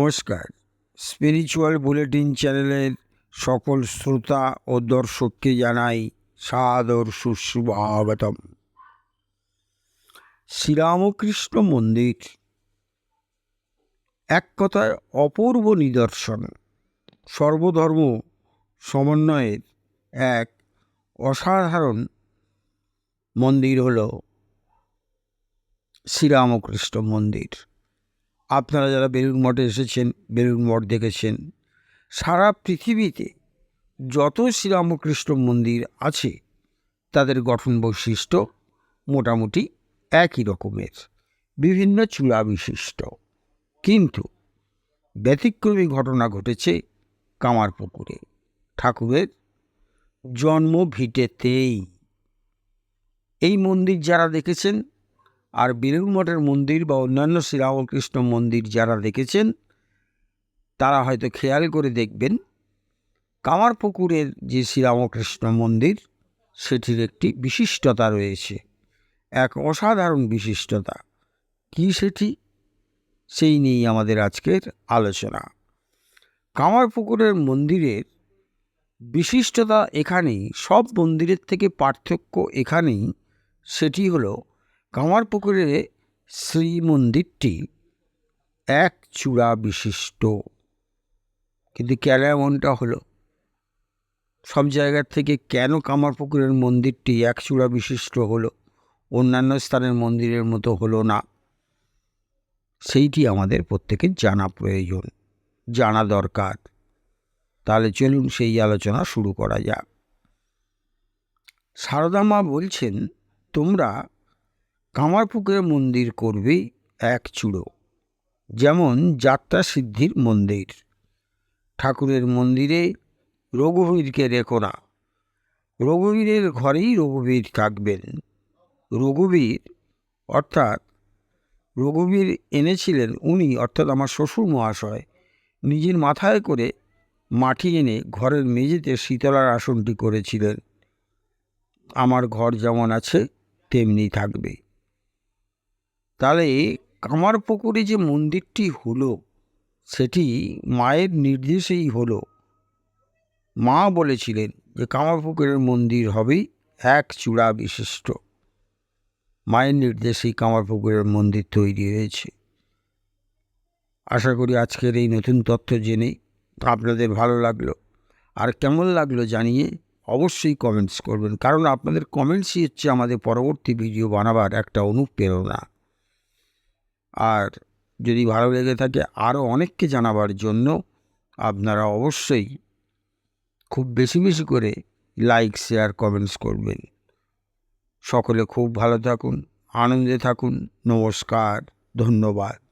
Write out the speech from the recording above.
নমস্কার। Spiritual bulletin চ্যানেলের সকল শ্রোতা ও দর্শককে জানাই সাদর সুস্বাগতম। শ্রীরামকৃষ্ণ মন্দির এক কথায় অপূর্ব নিদর্শন। সর্বধর্ম সমন্বয়ের এক অসাধারণ মন্দির হল শ্রীরামকৃষ্ণ মন্দির। আপনারা যারা বেলুড় মঠে এসেছেন বেলুড় মঠ দেখেছেন, সারা পৃথিবীতে যত শ্রীরামকৃষ্ণ মন্দির আছে, তাদের গঠন বৈশিষ্ট্য মোটামুটি একই রকমের, বিভিন্ন চূড়া বিশিষ্ট। কিন্তু ব্যতিক্রমী ঘটনা ঘটেছে কামারপুকুরে। ঠাকুরের জন্ম ভিটেতেই। এই মন্দির যারা দেখেছেন আর বেলুড় মঠের মন্দির বা অন্যান্য শ্রীরামকৃষ্ণ মন্দির যারা দেখেছেন, তারা হয়তো খেয়াল করে দেখবেন, কামারপুকুরের যে শ্রীরামকৃষ্ণ মন্দির, সেটির একটি বিশিষ্টতা রয়েছে। এক অসাধারণ বিশিষ্টতা। কি সেটি? সেই নিয়েই আমাদের আজকের আলোচনা। কামারপুকুরের মন্দিরের বিশিষ্টতা এখানেই, সব মন্দিরের থেকে পার্থক্য এখানেই, সেটি হলো কামারপুকুরে শ্রী মন্দিরটি এক চূড়া বিশিষ্ট। কিন্তু কেন এমনটা হলো? সব জায়গার থেকে কেন কামারপুকুরের মন্দিরটি এক চূড়া বিশিষ্ট হলো? অন্যান্য স্থানের মন্দিরের মতো হলো না। সেইটি আমাদের প্রত্যেকের জানা প্রয়োজন, জানা দরকার। তাহলে চলুন সেই আলোচনা শুরু করা যাক। সারদা মা বলছেন, তোমরা কামারপুকুরে মন্দির করবে এক চূড়ো। যেমন যাত্রা সিদ্ধির মন্দির। ঠাকুরের মন্দিরে রঘুবীরকে রেখো না। রঘুবীরের ঘরেই রঘুবীর থাকবেন। রঘুবীর, অর্থাৎ রঘুবীর এনেছিলেন উনি, অর্থাৎ আমার শ্বশুর মহাশয়, নিজের মাথায় করে মাটি এনে ঘরের মেঝেতে শীতলার আসনটি করেছিলেন। আমার ঘর যেমন আছে, তেমনি থাকবে। তাহলে কামারপুকুরে যে মন্দিরটি হলো, সেটি মায়ের নির্দেশেই হলো। মা বলেছিলেন যে কামারপুকুরের মন্দির হবেই এক চূড়া বিশিষ্ট। মায়ের নির্দেশেই কামারপুকুরের মন্দির তৈরি হয়েছে। আশা করি আজকের এই নতুন তথ্য জেনে আপনাদের ভালো লাগল। আর কেমন লাগল জানিয়ে অবশ্যই কমেন্টস করবেন, কারণ আপনাদের কমেন্টসই হচ্ছে আমাদের পরবর্তী ভিডিও বানাবার একটা অনুপ্রেরণা। আর যদি ভালো লেগে থাকে আরও অনেককে জানাবার জন্য আপনারা অবশ্যই খুব বেশি বেশি করে লাইক, শেয়ার, কমেন্টস করবেন। সকলে খুব ভালো থাকুন, আনন্দে থাকুন। নমস্কার, ধন্যবাদ।